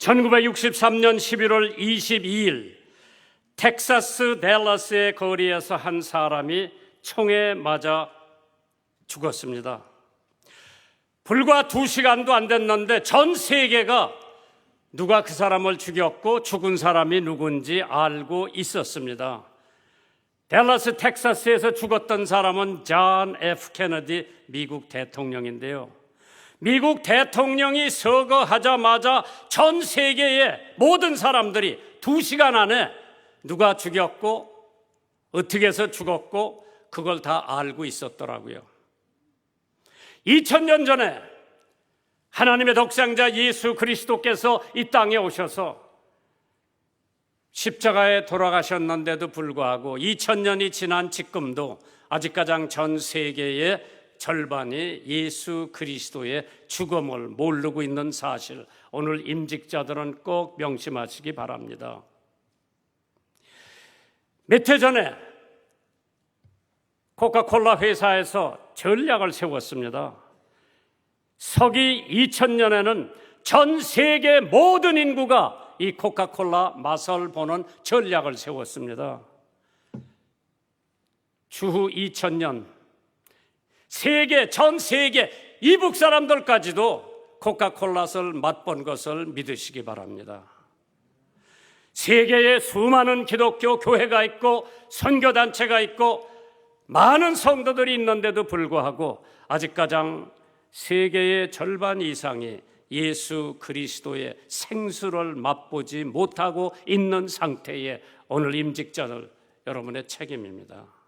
1963년 11월 22일 텍사스 댈러스의 거리에서 한 사람이 총에 맞아 죽었습니다. 불과 두 시간도 안 됐는데 전 세계가 누가 그 사람을 죽였고 죽은 사람이 누군지 알고 있었습니다. 댈러스 텍사스에서 죽었던 사람은 존 F 케너디 미국 대통령인데요. 미국 대통령이 서거하자마자 전 세계의 모든 사람들이 두 시간 안에 누가 죽였고 어떻게 해서 죽었고 그걸 다 알고 있었더라고요. 2000년 전에 하나님의 독생자 예수 그리스도께서 이 땅에 오셔서 십자가에 돌아가셨는데도 불구하고 2000년이 지난 지금도 아직 가장 전 세계의 절반이 예수 그리스도의 죽음을 모르고 있는 사실 오늘 임직자들은 꼭 명심하시기 바랍니다. 몇 해 전에 코카콜라 회사에서 전략을 세웠습니다. 서기 2000년에는 전 세계 모든 인구가 이 코카콜라 맛을 보는 전략을 세웠습니다. 추후 2000년 세계 전 세계 이북 사람들까지도 코카콜라를 맛본 것을 믿으시기 바랍니다. 세계에 수많은 기독교 교회가 있고 선교 단체가 있고 많은 성도들이 있는데도 불구하고 아직 가장 세계의 절반 이상이 예수 그리스도의 생수를 맛보지 못하고 있는 상태에 오늘 임직자들 여러분의 책임입니다.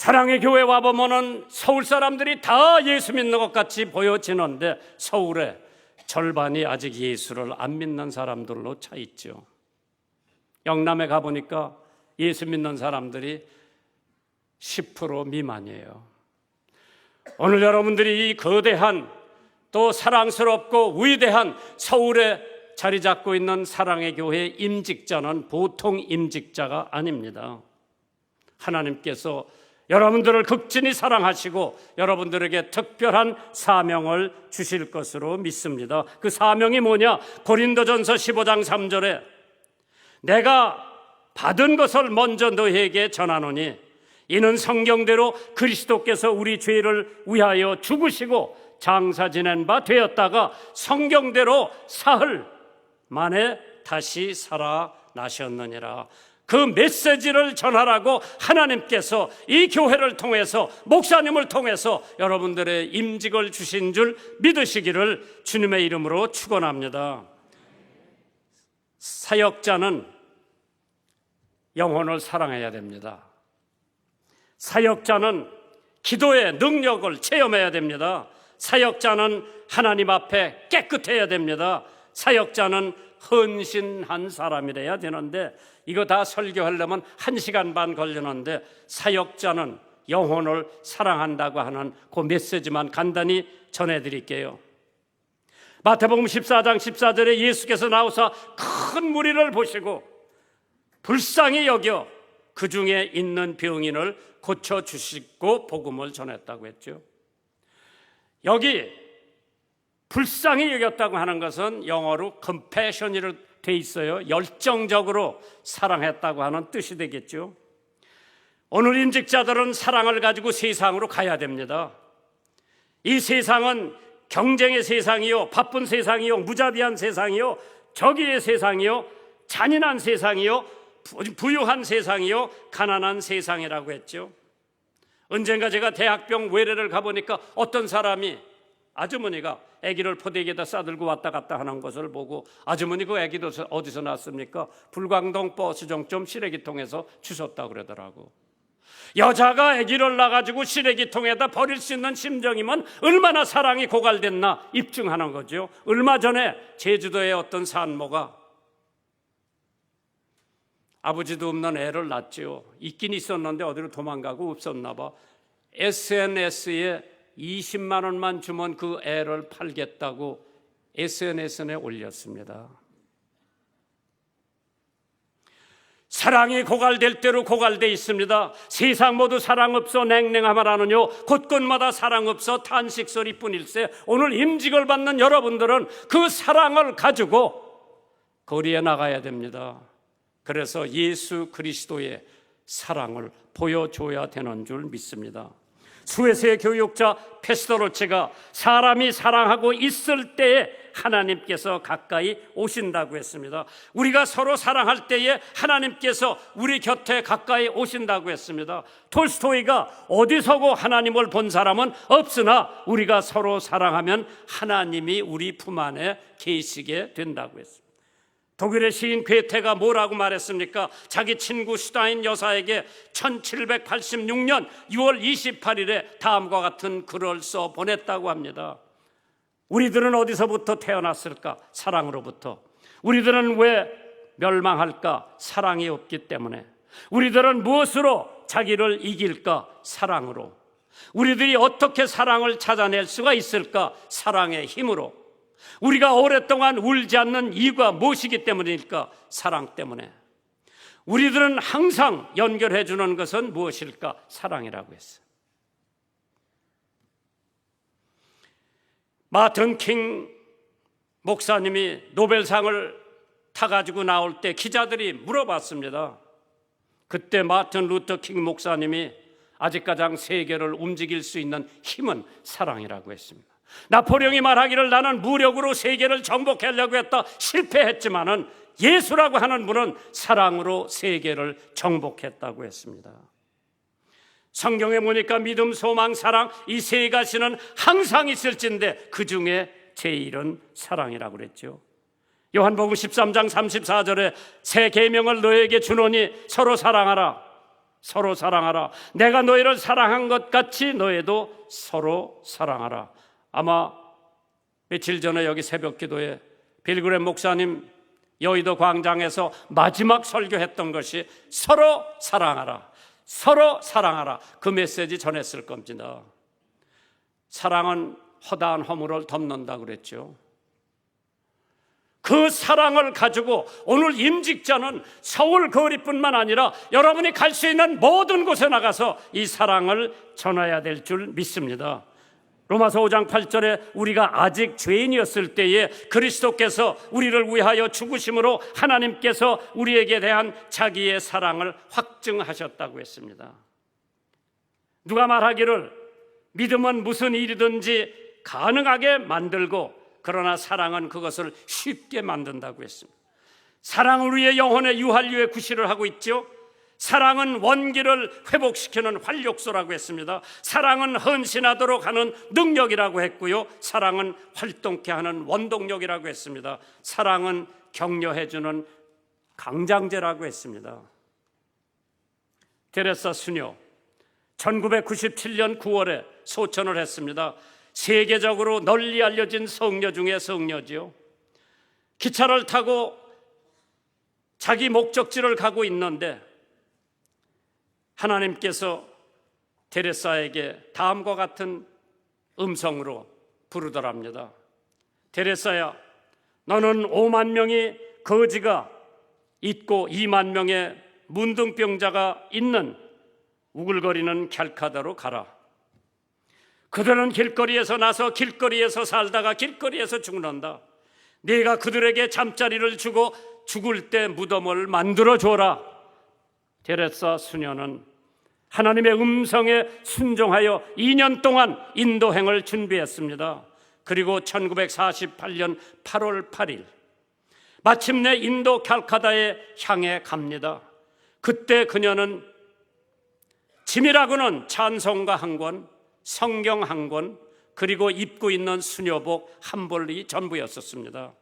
사랑의 교회 와 보면은 서울 사람들이 다 예수 믿는 것 같이 보여지는데 서울에 절반이 아직 예수를 안 믿는 사람들로 차 있죠. 영남에 가 보니까 예수 믿는 사람들이 10% 미만이에요. 오늘 여러분들이 이 거대한 또 사랑스럽고 위대한 서울에 자리 잡고 있는 사랑의 교회 임직자는 보통 임직자가 아닙니다. 하나님께서 여러분들을 극진히 사랑하시고 여러분들에게 특별한 사명을 주실 것으로 믿습니다. 그 사명이 뭐냐? 고린도전서 15장 3절에 내가 받은 것을 먼저 너에게 전하노니 이는 성경대로 그리스도께서 우리 죄를 위하여 죽으시고 장사 지낸 바 되었다가 성경대로 사흘 만에 다시 살아나셨느니라. 그 메시지를 전하라고 하나님께서 이 교회를 통해서 목사님을 통해서 여러분들의 임직을 주신 줄 믿으시기를 주님의 이름으로 축원합니다. 사역자는 영혼을 사랑해야 됩니다. 사역자는 기도의 능력을 체험해야 됩니다. 사역자는 하나님 앞에 깨끗해야 됩니다. 사역자는 헌신한 사람이래야 되는데 이거 다 설교하려면 한 시간 반 걸리는데 사역자는 영혼을 사랑한다고 하는 그 메시지만 간단히 전해 드릴게요. 마태복음 14장 14절에 예수께서 나오사 큰 무리를 보시고 불쌍히 여겨 그 중에 있는 병인을 고쳐 주시고 복음을 전했다고 했죠. 여기 불쌍히 여겼다고 하는 것은 영어로 compassion이로 돼 있어요. 열정적으로 사랑했다고 하는 뜻이 되겠죠. 오늘 임직자들은 사랑을 가지고 세상으로 가야 됩니다. 이 세상은 경쟁의 세상이요, 바쁜 세상이요, 무자비한 세상이요, 저기의 세상이요, 잔인한 세상이요, 부유한 세상이요, 가난한 세상이라고 했죠. 언젠가 제가 대학병 외래를 가보니까 어떤 사람이 아주머니가 아기를 포대기에다 싸들고 왔다 갔다 하는 것을 보고 아주머니 그 아기도 어디서 났습니까? 불광동 버스 정점 시래기통에서 주웠다 그러더라고. 여자가 아기를 낳아가지고 시래기통에다 버릴 수 있는 심정이면 얼마나 사랑이 고갈됐나 입증하는 거죠. 얼마 전에 제주도의 어떤 산모가 아버지도 없는 애를 낳지요. 있긴 있었는데 어디로 도망가고 없었나 봐. SNS에 20만 원만 주면 그 애를 팔겠다고 SNS에 올렸습니다. 사랑이 고갈될 대로 고갈돼 있습니다. 세상 모두 사랑 없어 냉랭하마라는요. 곳곳마다 사랑 없어 탄식 소리뿐일세. 오늘 임직을 받는 여러분들은 그 사랑을 가지고 거리에 나가야 됩니다. 그래서 예수 그리스도의 사랑을 보여줘야 되는 줄 믿습니다. 수에서의 교육자 페스토로체가 사람이 사랑하고 있을 때에 하나님께서 가까이 오신다고 했습니다. 우리가 서로 사랑할 때에 하나님께서 우리 곁에 가까이 오신다고 했습니다. 톨스토이가 어디서고 하나님을 본 사람은 없으나 우리가 서로 사랑하면 하나님이 우리 품 안에 계시게 된다고 했습니다. 독일의 시인 괴테가 뭐라고 말했습니까? 자기 친구 슈타인 여사에게 1786년 6월 28일에 다음과 같은 글을 써 보냈다고 합니다. 우리들은 어디서부터 태어났을까? 사랑으로부터. 우리들은 왜 멸망할까? 사랑이 없기 때문에. 우리들은 무엇으로 자기를 이길까? 사랑으로. 우리들이 어떻게 사랑을 찾아낼 수가 있을까? 사랑의 힘으로. 우리가 오랫동안 울지 않는 이유가 무엇이기 때문일까? 사랑 때문에. 우리들은 항상 연결해 주는 것은 무엇일까? 사랑이라고 했어요. 마틴 킹 목사님이 노벨상을 타가지고 나올 때 기자들이 물어봤습니다. 그때 마틴 루터 킹 목사님이 아직 가장 세계를 움직일 수 있는 힘은 사랑이라고 했습니다. 나포령이 말하기를 나는 무력으로 세계를 정복하려고 했다 실패했지만은 예수라고 하는 분은 사랑으로 세계를 정복했다고 했습니다. 성경에 보니까 믿음, 소망, 사랑 이 세 가지는 항상 있을진데 그 중에 제일은 사랑이라고 그랬죠. 요한복음 13장 34절에 새 계명을 너에게 주노니 서로 사랑하라. 서로 사랑하라. 내가 너희를 사랑한 것 같이 너희도 서로 사랑하라. 아마 며칠 전에 여기 새벽 기도에 빌그램 목사님 여의도 광장에서 마지막 설교했던 것이 서로 사랑하라. 서로 사랑하라. 그 메시지 전했을 겁니다. 사랑은 허다한 허물을 덮는다 그랬죠. 그 사랑을 가지고 오늘 임직자는 서울 거리뿐만 아니라 여러분이 갈 수 있는 모든 곳에 나가서 이 사랑을 전해야 될 줄 믿습니다. 로마서 5장 8절에 우리가 아직 죄인이었을 때에 그리스도께서 우리를 위하여 죽으심으로 하나님께서 우리에게 대한 자기의 사랑을 확증하셨다고 했습니다. 누가 말하기를 믿음은 무슨 일이든지 가능하게 만들고 그러나 사랑은 그것을 쉽게 만든다고 했습니다. 사랑을 위해 영혼의 유한류의 구실을 하고 있죠. 사랑은 원기를 회복시키는 활력소라고 했습니다. 사랑은 헌신하도록 하는 능력이라고 했고요. 사랑은 활동케 하는 원동력이라고 했습니다. 사랑은 격려해주는 강장제라고 했습니다. 테레사 수녀 1997년 9월에 소천을 했습니다. 세계적으로 널리 알려진 성녀 중에 성녀지요. 기차를 타고 자기 목적지를 가고 있는데 하나님께서 테레사에게 다음과 같은 음성으로 부르더랍니다. 테레사야, 너는 5만 명의 거지가 있고 2만 명의 문둥병자가 있는 우글거리는 캘카다로 가라. 그들은 길거리에서 나서 길거리에서 살다가 길거리에서 죽는다. 네가 그들에게 잠자리를 주고 죽을 때 무덤을 만들어 줘라. 테레사 수녀는 하나님의 음성에 순종하여 2년 동안 인도행을 준비했습니다. 그리고 1948년 8월 8일 마침내 인도 칼카다에 향해 갑니다. 그때 그녀는 짐이라고는 찬송가 한 권, 성경 한 권, 그리고 입고 있는 수녀복 한 벌이 전부였었습니다.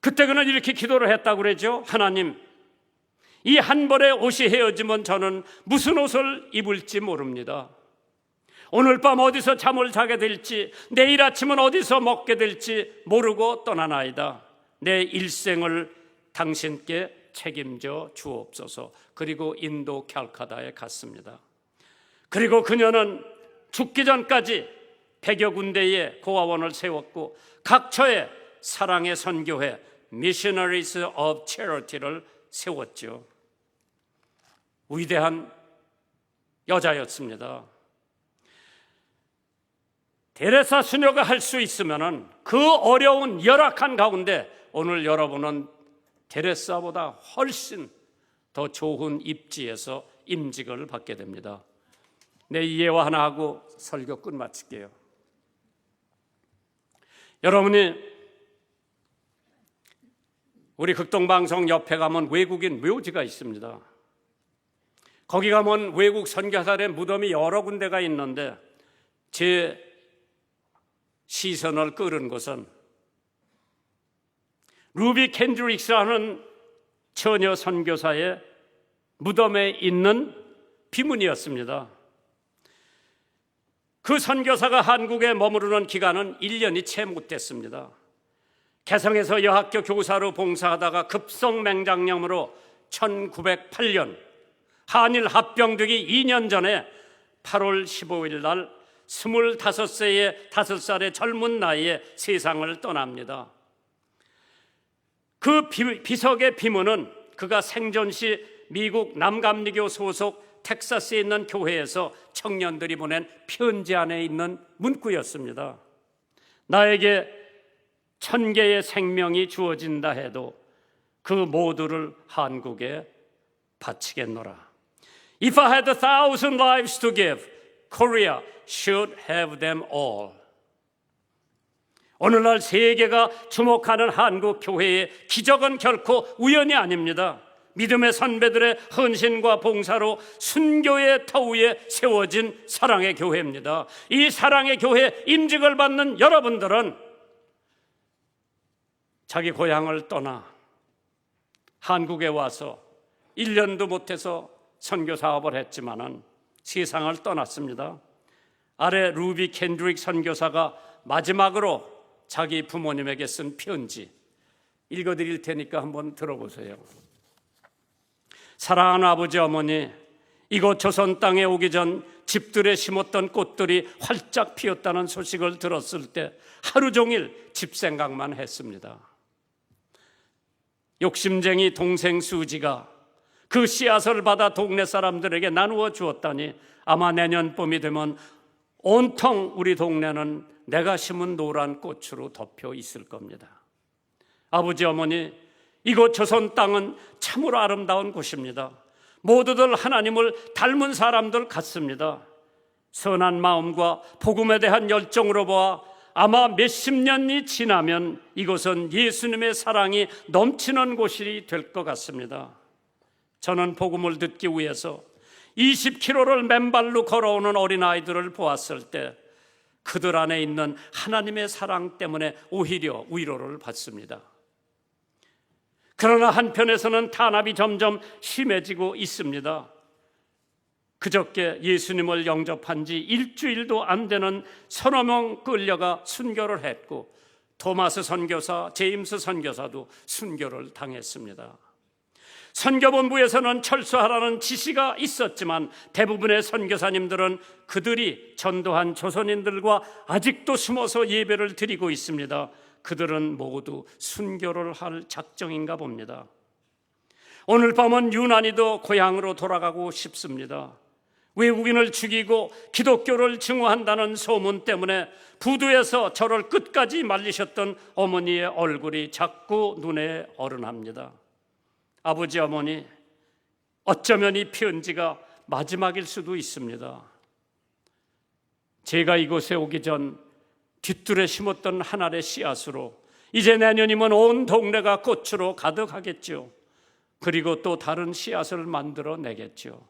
그때 그는 이렇게 기도를 했다고 그러죠. 하나님, 이 한 벌의 옷이 헤어지면 저는 무슨 옷을 입을지 모릅니다. 오늘 밤 어디서 잠을 자게 될지, 내일 아침은 어디서 먹게 될지 모르고 떠나나이다. 내 일생을 당신께 책임져 주옵소서. 그리고 인도 캘카다에 갔습니다. 그리고 그녀는 죽기 전까지 100여 군데의 고아원을 세웠고 각처에 사랑의 선교회 Missionaries of Charity를 세웠죠. 위대한 여자였습니다. 데레사 수녀가 할 수 있으면은 그 어려운 열악한 가운데 오늘 여러분은 데레사보다 훨씬 더 좋은 입지에서 임직을 받게 됩니다. 내 이해와 하나 하고 설교 끝 마칠게요. 여러분이 우리 극동방송 옆에 가면 외국인 묘지가 있습니다. 거기 가면 외국 선교사들의 무덤이 여러 군데가 있는데 제 시선을 끌은 것은 루비 캔드릭스라는 처녀 선교사의 무덤에 있는 비문이었습니다. 그 선교사가 한국에 머무르는 기간은 1년이 채 못 됐습니다. 개성에서 여학교 교사로 봉사하다가 급성 맹장염으로 1908년 한일 합병되기 2년 전에 8월 15일 날 25세의 5살의 젊은 나이에 세상을 떠납니다. 그 비 석의 비문은 그가 생전 시 미국 남감리교 소속 텍사스에 있는 교회에서 청년들이 보낸 편지 안에 있는 문구였습니다. 나에게 천 개의 생명이 주어진다 해도 그 모두를 한국에 바치겠노라. If I had a thousand lives to give, Korea should have them all. 오늘날 세계가 주목하는 한국 교회의 기적은 결코 우연이 아닙니다. 믿음의 선배들의 헌신과 봉사로 순교의 터 위에 세워진 사랑의 교회입니다. 이 사랑의 교회 임직을 받는 여러분들은 자기 고향을 떠나 한국에 와서 1년도 못해서 선교 사업을 했지만은 세상을 떠났습니다. 아래 루비 캔드릭 선교사가 마지막으로 자기 부모님에게 쓴 편지 읽어 드릴 테니까 한번 들어보세요. 사랑하는 아버지 어머니, 이곳 조선 땅에 오기 전 집들에 심었던 꽃들이 활짝 피었다는 소식을 들었을 때 하루 종일 집 생각만 했습니다. 욕심쟁이 동생 수지가 그 씨앗을 받아 동네 사람들에게 나누어 주었다니 아마 내년 봄이 되면 온통 우리 동네는 내가 심은 노란 꽃으로 덮여 있을 겁니다. 아버지 어머니 이곳 조선 땅은 참으로 아름다운 곳입니다. 모두들 하나님을 닮은 사람들 같습니다. 선한 마음과 복음에 대한 열정으로 보아 아마 몇십 년이 지나면 이곳은 예수님의 사랑이 넘치는 곳이 될 것 같습니다. 저는 복음을 듣기 위해서 20km를 맨발로 걸어오는 어린아이들을 보았을 때 그들 안에 있는 하나님의 사랑 때문에 오히려 위로를 받습니다. 그러나 한편에서는 탄압이 점점 심해지고 있습니다. 그저께 예수님을 영접한 지 일주일도 안 되는 서너 명 끌려가 순교를 했고 토마스 선교사, 제임스 선교사도 순교를 당했습니다. 선교본부에서는 철수하라는 지시가 있었지만 대부분의 선교사님들은 그들이 전도한 조선인들과 아직도 숨어서 예배를 드리고 있습니다. 그들은 모두 순교를 할 작정인가 봅니다. 오늘 밤은 유난히도 고향으로 돌아가고 싶습니다. 외국인을 죽이고 기독교를 증오한다는 소문 때문에 부두에서 저를 끝까지 말리셨던 어머니의 얼굴이 자꾸 눈에 어른합니다. 아버지 어머니 어쩌면 이 편지가 마지막일 수도 있습니다. 제가 이곳에 오기 전 뒷뜰에 심었던 한 알의 씨앗으로 이제 내년이면 온 동네가 꽃으로 가득하겠죠. 그리고 또 다른 씨앗을 만들어 내겠죠.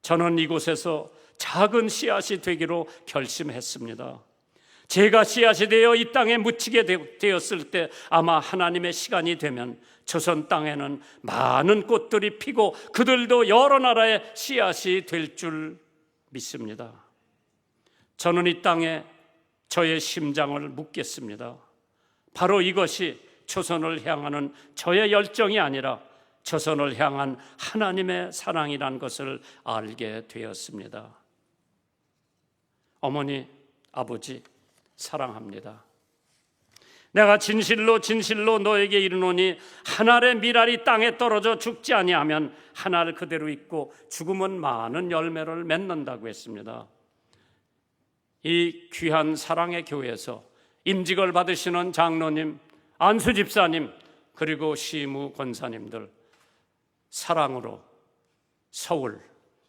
저는 이곳에서 작은 씨앗이 되기로 결심했습니다. 제가 씨앗이 되어 이 땅에 묻히게 되었을 때 아마 하나님의 시간이 되면 조선 땅에는 많은 꽃들이 피고 그들도 여러 나라의 씨앗이 될 줄 믿습니다. 저는 이 땅에 저의 심장을 묻겠습니다. 바로 이것이 조선을 향하는 저의 열정이 아니라 조선을 향한 하나님의 사랑이란 것을 알게 되었습니다. 어머니, 아버지, 사랑합니다. 내가 진실로 진실로 너에게 이르노니 한 알의 밀알이 땅에 떨어져 죽지 아니하면 한 알 그대로 있고 죽으면 많은 열매를 맺는다고 했습니다. 이 귀한 사랑의 교회에서 임직을 받으시는 장로님, 안수 집사님, 그리고 시무 권사님들 사랑으로 서울,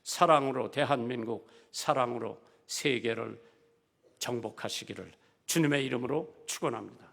사랑으로 대한민국, 사랑으로 세계를 정복하시기를 주님의 이름으로 축원합니다.